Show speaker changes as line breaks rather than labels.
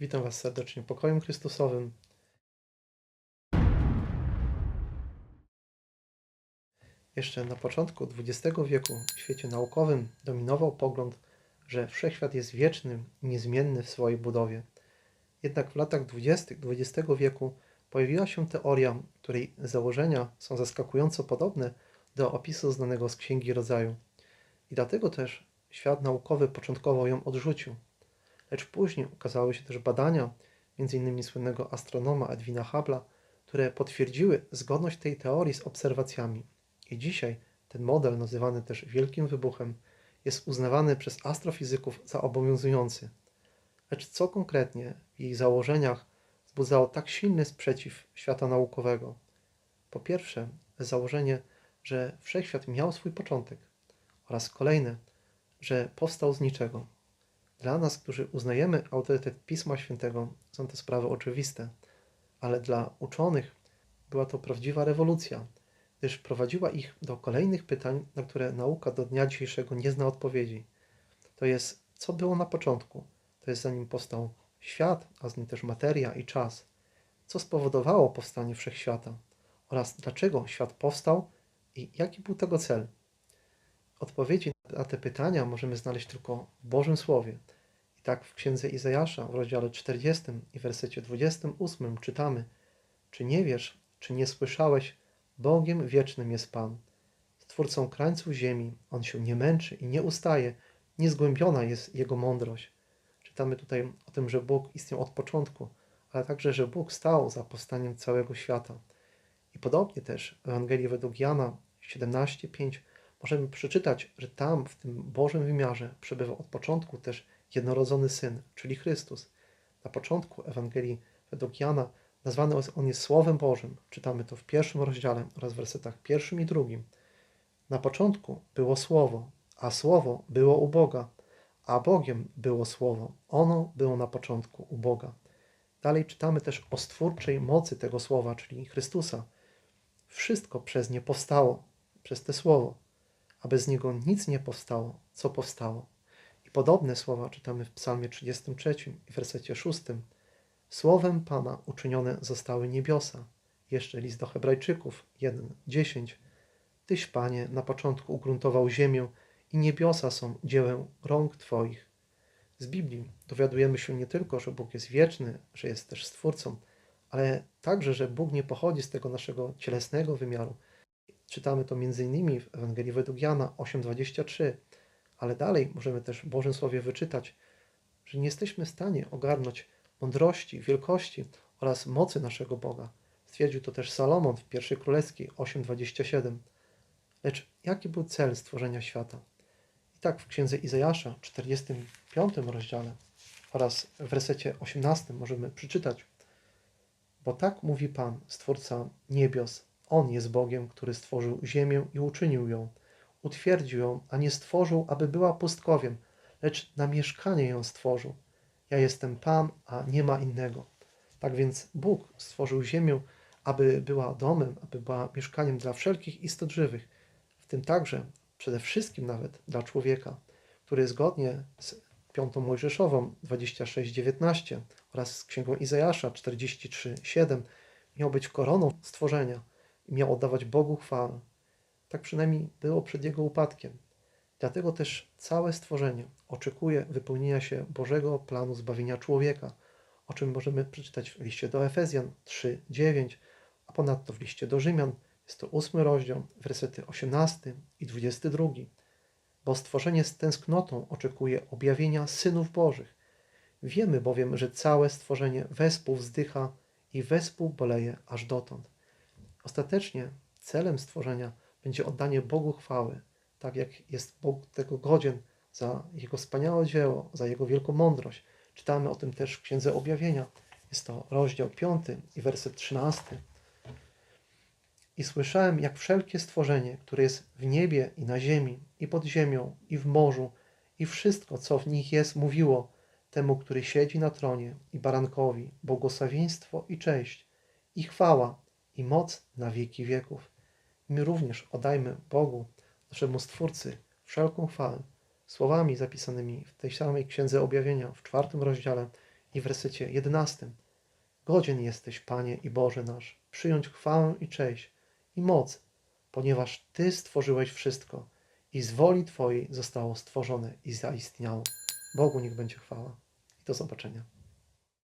Witam Was serdecznie pokojem Chrystusowym. Jeszcze na początku XX wieku w świecie naukowym dominował pogląd, że wszechświat jest wieczny i niezmienny w swojej budowie. Jednak w latach 20. XX wieku pojawiła się teoria, której założenia są zaskakująco podobne do opisu znanego z Księgi Rodzaju. I dlatego też świat naukowy początkowo ją odrzucił. Lecz później ukazały się też badania, m.in. słynnego astronoma Edwina Hubble'a, które potwierdziły zgodność tej teorii z obserwacjami. I dzisiaj ten model, nazywany też Wielkim Wybuchem, jest uznawany przez astrofizyków za obowiązujący. Lecz co konkretnie w jej założeniach wzbudzało tak silny sprzeciw świata naukowego? Po pierwsze, założenie, że wszechświat miał swój początek, oraz kolejne, że powstał z niczego. Dla nas, którzy uznajemy autorytet Pisma Świętego, są te sprawy oczywiste, ale dla uczonych była to prawdziwa rewolucja, gdyż prowadziła ich do kolejnych pytań, na które nauka do dnia dzisiejszego nie zna odpowiedzi. To jest, co było na początku, to jest zanim powstał świat, a z nim też materia i czas, co spowodowało powstanie wszechświata oraz dlaczego świat powstał i jaki był tego cel. Odpowiedzi na te pytania możemy znaleźć tylko w Bożym Słowie. I tak w Księdze Izajasza w rozdziale 40 i wersecie 28 czytamy Czy nie wiesz, czy nie słyszałeś, Bogiem wiecznym jest Pan, Stwórcą krańców ziemi, On się nie męczy i nie ustaje, niezgłębiona jest Jego mądrość. Czytamy tutaj o tym, że Bóg istniał od początku, ale także, że Bóg stał za powstaniem całego świata. I podobnie też w Ewangelii według Jana 17:5 możemy przeczytać, że tam, w tym Bożym wymiarze, przebywał od początku też jednorodzony Syn, czyli Chrystus. Na początku Ewangelii według Jana nazwany on jest Słowem Bożym. Czytamy to w pierwszym rozdziale oraz w wersetach pierwszym i drugim. Na początku było Słowo, a Słowo było u Boga, a Bogiem było Słowo. Ono było na początku u Boga. Dalej czytamy też o stwórczej mocy tego Słowa, czyli Chrystusa. Wszystko przez nie powstało, przez te Słowo a bez niego nic nie powstało, co powstało. I podobne słowa czytamy w Psalmie 33 i wersecie 6. Słowem Pana uczynione zostały niebiosa. Jeszcze list do Hebrajczyków 1:10. Tyś, Panie, na początku ugruntował ziemię i niebiosa są dziełem rąk Twoich. Z Biblii dowiadujemy się nie tylko, że Bóg jest wieczny, że jest też Stwórcą, ale także, że Bóg nie pochodzi z tego naszego cielesnego wymiaru, Czytamy to m.in. w Ewangelii według Jana 8:23, ale dalej możemy też w Bożym Słowie wyczytać, że nie jesteśmy w stanie ogarnąć mądrości, wielkości oraz mocy naszego Boga. Stwierdził to też Salomon w pierwszej Królewskiej 8:27. Lecz jaki był cel stworzenia świata? I tak w księdze Izajasza, 45 rozdziale oraz w wersecie 18 możemy przeczytać: Bo tak mówi Pan, stwórca niebios, on jest Bogiem, który stworzył ziemię i uczynił ją. Utwierdził ją, a nie stworzył, aby była pustkowiem, lecz na mieszkanie ją stworzył. Ja jestem Pan, a nie ma innego. Tak więc Bóg stworzył ziemię, aby była domem, aby była mieszkaniem dla wszelkich istot żywych, w tym także, przede wszystkim nawet dla człowieka, który zgodnie z 5 Mojżeszową 26:19 oraz z Księgą Izajasza 43:7 miał być koroną stworzenia miał oddawać Bogu chwałę. Tak przynajmniej było przed jego upadkiem. Dlatego też całe stworzenie oczekuje wypełnienia się Bożego planu zbawienia człowieka, o czym możemy przeczytać w liście do Efezjan 3, 9, a ponadto w liście do Rzymian, jest to ósmy rozdział, wersety 18 i 22. Bo stworzenie z tęsknotą oczekuje objawienia synów Bożych. Wiemy bowiem, że całe stworzenie wespół wzdycha i wespół boleje aż dotąd. Ostatecznie celem stworzenia będzie oddanie Bogu chwały, tak jak jest Bóg tego godzien za Jego wspaniałe dzieło, za Jego wielką mądrość. Czytamy o tym też w Księdze Objawienia. Jest to rozdział 5 i werset 13. I słyszałem, jak wszelkie stworzenie, które jest w niebie i na ziemi, i pod ziemią, i w morzu, i wszystko, co w nich jest, mówiło temu, który siedzi na tronie, i barankowi, błogosławieństwo i cześć, i chwała, i moc na wieki wieków. My również oddajmy Bogu, naszemu Stwórcy, wszelką chwałę, słowami zapisanymi w tej samej Księdze Objawienia w czwartym rozdziale I w wersecie 11. Godzien jesteś, Panie i Boże nasz, przyjąć chwałę i cześć i moc, ponieważ Ty stworzyłeś wszystko i z woli Twojej zostało stworzone i zaistniało. Bogu niech będzie chwała. I do zobaczenia.